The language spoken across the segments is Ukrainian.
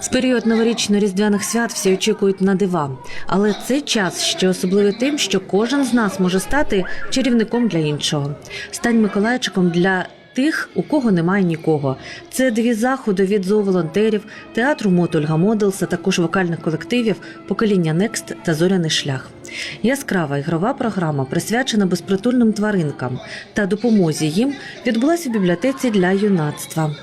В період новорічно-різдвяних свят всі очікують на дива, але це час ще особливий тим, що кожен з нас може стати чарівником для іншого. Стань Миколайчиком для тих, у кого немає нікого. Це дві заходи від зооволонтерів, театру Мот Ольга Моделс, а також вокальних колективів Покоління Некст та Зоряний шлях. Яскрава ігрова програма присвячена безпритульним тваринкам та допомозі їм відбулася в бібліотеці для юнацтва.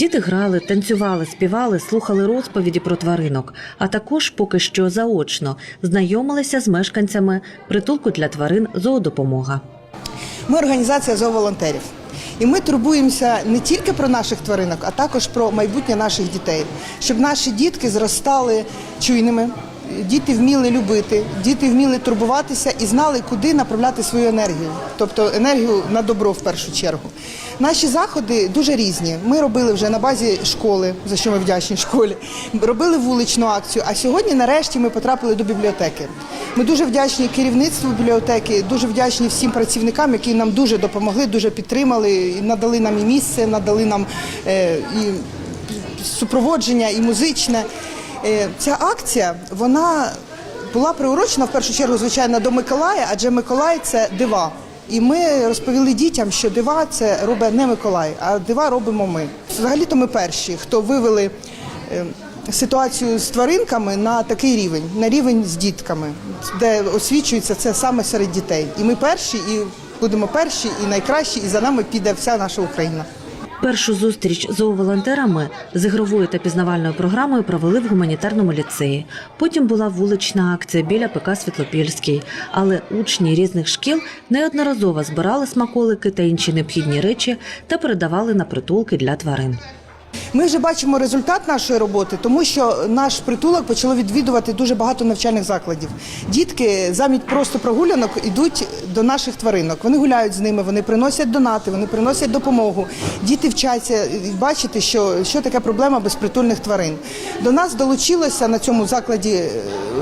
Діти грали, танцювали, співали, слухали розповіді про тваринок, а також поки що заочно знайомилися з мешканцями притулку для тварин зоодопомога. Ми організація зооволонтерів. І ми турбуємося не тільки про наших тваринок, а також про майбутнє наших дітей, щоб наші дітки зростали чуйними, діти вміли любити, діти вміли турбуватися і знали, куди направляти свою енергію, тобто енергію на добро в першу чергу. Наші заходи дуже різні. Ми робили вже на базі школи, за що ми вдячні школі. Робили вуличну акцію. А сьогодні, нарешті, ми потрапили до бібліотеки. Ми дуже вдячні керівництву бібліотеки, дуже вдячні всім працівникам, які нам дуже допомогли, дуже підтримали, надали нам і місце, надали нам е, і супроводження, і музичне. Е, ця акція вона була приурочена в першу чергу, звичайно, до Миколая, адже Миколай це дива. І ми розповіли дітям, що дива це робить не Миколай, а дива робимо ми. Взагалі-то ми перші, хто вивели е, ситуацію з тваринками на такий рівень, на рівень з дітками, де освічується це саме серед дітей. І ми перші, і будемо перші, і найкращі, і за нами піде вся наша Україна. Першу зустріч з зооволонтерами з ігровою та пізнавальною програмою провели в гуманітарному ліцеї. Потім була вулична акція біля ПК Світлопільський. Але учні різних шкіл неодноразово збирали смаколики та інші необхідні речі та передавали на притулки для тварин. Ми вже бачимо результат нашої роботи, тому що наш притулок почало відвідувати дуже багато навчальних закладів. Дітки замість просто прогулянок йдуть до наших тваринок. Вони гуляють з ними, вони приносять донати, вони приносять допомогу. Діти вчаться бачити, що, що таке проблема безпритульних тварин. До нас долучилося на цьому закладі е,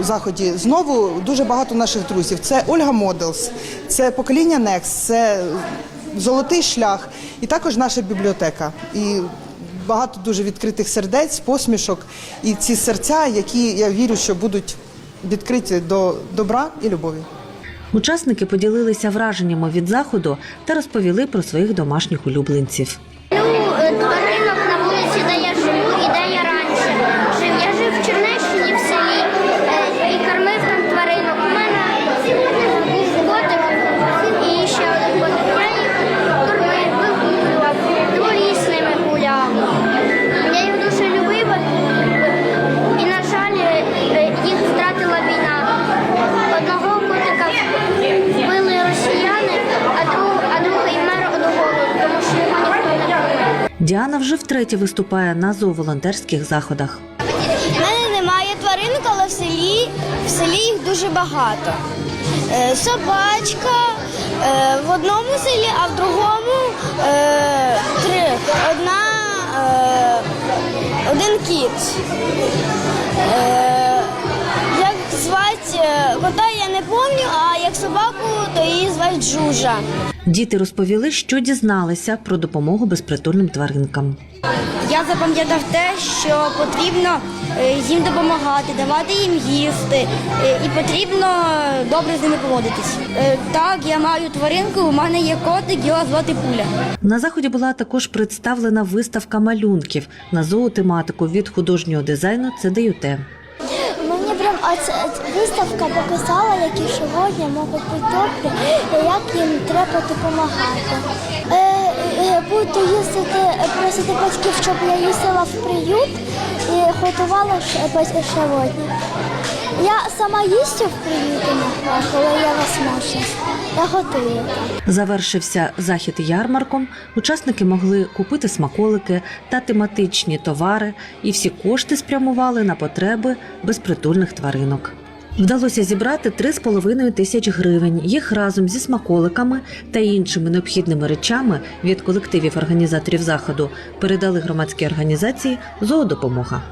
заході знову дуже багато наших друзів. Це Ольга Моделс, це покоління Некс, це Золотий шлях і також наша бібліотека. І багато дуже відкритих сердець, посмішок і ці серця, які я вірю, що будуть відкриті до добра і любові. Учасники поділилися враженнями від заходу та розповіли про своїх домашніх улюбленців. Ну, Діана вже втретє виступає на зооволонтерських заходах. У мене немає тваринок, але в селі, в селі їх дуже багато. Е, собачка е, в одному селі, а в другому е, три. Одна, один кіт. Кота я не пам'ятаю, а як собаку, то її звати Жужа. Діти розповіли, що дізналися про допомогу безпритульним тваринкам. Я запам'ятав те, що потрібно е, їм допомагати, давати їм їсти, е, і потрібно добре з ними поводитись. Е, Так, я маю тваринку, у мене є котик, його звати Пуля. На заході була також представлена виставка малюнків на зоотематику від художнього дизайну ЦДЮТ. Мені оця виставка показала, які сьогодні можуть бути добрі, як їм треба допомагати. Е, е, буду їздити, просити батьків, щоб я їздила в приют і готувала ш- сьогодні. Я сама їздю в приюті, не коли я возможність. Я готую. Завершився захід ярмарком. Учасники могли купити смаколики та тематичні товари, і всі кошти спрямували на потреби безпритульних тваринок. Вдалося зібрати 3,5 тисяч гривень. Їх разом зі смаколиками та іншими необхідними речами від колективів організаторів заходу передали громадській організації Зоодопомога.